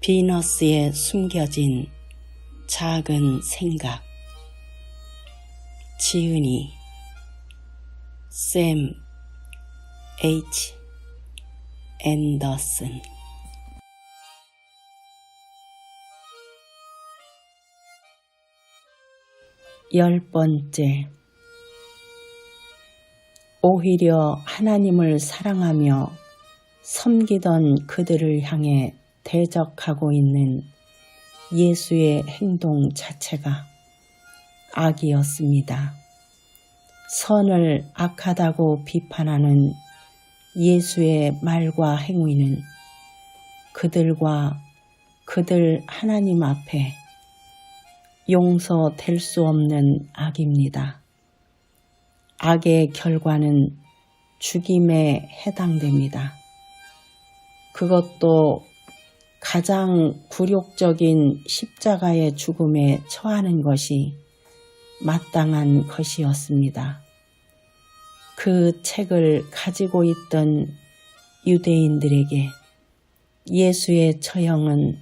비너스에 숨겨진 작은 생각. 지은이 샘 H. 앤더슨. 열 번째. 오히려 하나님을 사랑하며 섬기던 그들을 향해 대적하고 있는 예수의 행동 자체가 악이었습니다. 선을 악하다고 비판하는 예수의 말과 행위는 그들과 그들 하나님 앞에 용서될 수 없는 악입니다. 악의 결과는 죽임에 해당됩니다. 그것도 가장 굴욕적인 십자가의 죽음에 처하는 것이 마땅한 것이었습니다. 그 책을 가지고 있던 유대인들에게 예수의 처형은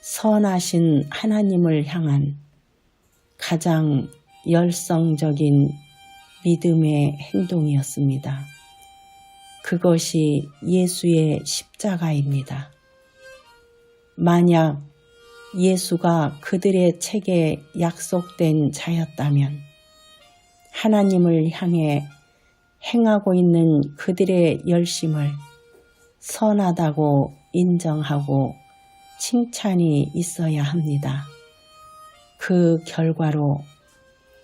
선하신 하나님을 향한 가장 열성적인 믿음의 행동이었습니다. 그것이 예수의 십자가입니다. 만약 예수가 그들의 책에 약속된 자였다면 하나님을 향해 행하고 있는 그들의 열심을 선하다고 인정하고 칭찬이 있어야 합니다. 그 결과로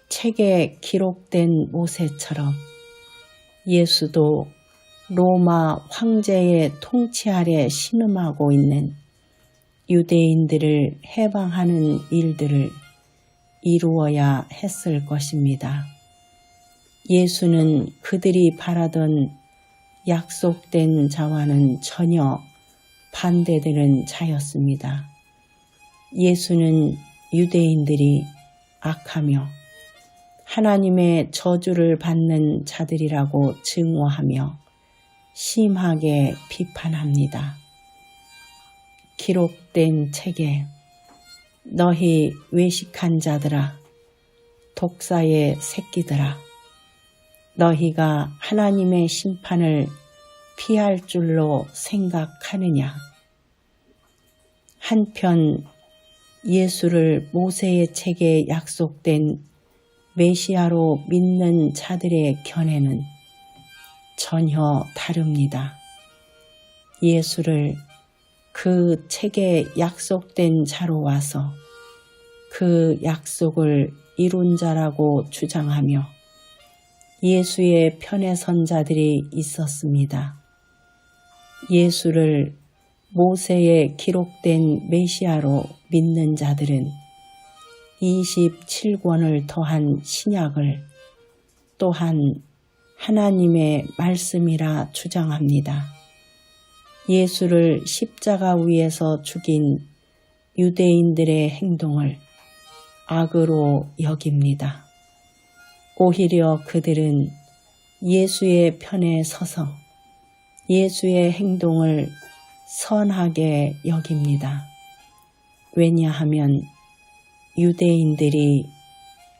책에 기록된 모세처럼 예수도 로마 황제의 통치 아래 신음하고 있는 유대인들을 해방하는 일들을 이루어야 했을 것입니다. 예수는 그들이 바라던 약속된 자와는 전혀 반대되는 자였습니다. 예수는 유대인들이 악하며 하나님의 저주를 받는 자들이라고 증오하며 심하게 비판합니다. 기록된 책에 너희 외식한 자들아 독사의 새끼들아 너희가 하나님의 심판을 피할 줄로 생각하느냐 한편 예수를 모세의 책에 약속된 메시아로 믿는 자들의 견해는 전혀 다릅니다. 예수를 그 책에 약속된 자로 와서 그 약속을 이룬 자라고 주장하며 예수의 편에 선 자들이 있었습니다. 예수를 모세에 기록된 메시아로 믿는 자들은 27권을 더한 신약을 또한 하나님의 말씀이라 주장합니다. 예수를 십자가 위에서 죽인 유대인들의 행동을 악으로 여깁니다. 오히려 그들은 예수의 편에 서서 예수의 행동을 선하게 여깁니다. 왜냐하면 유대인들이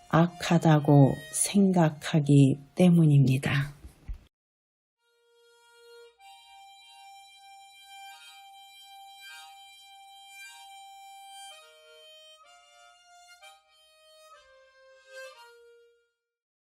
악하다고 생각하기 때문입니다.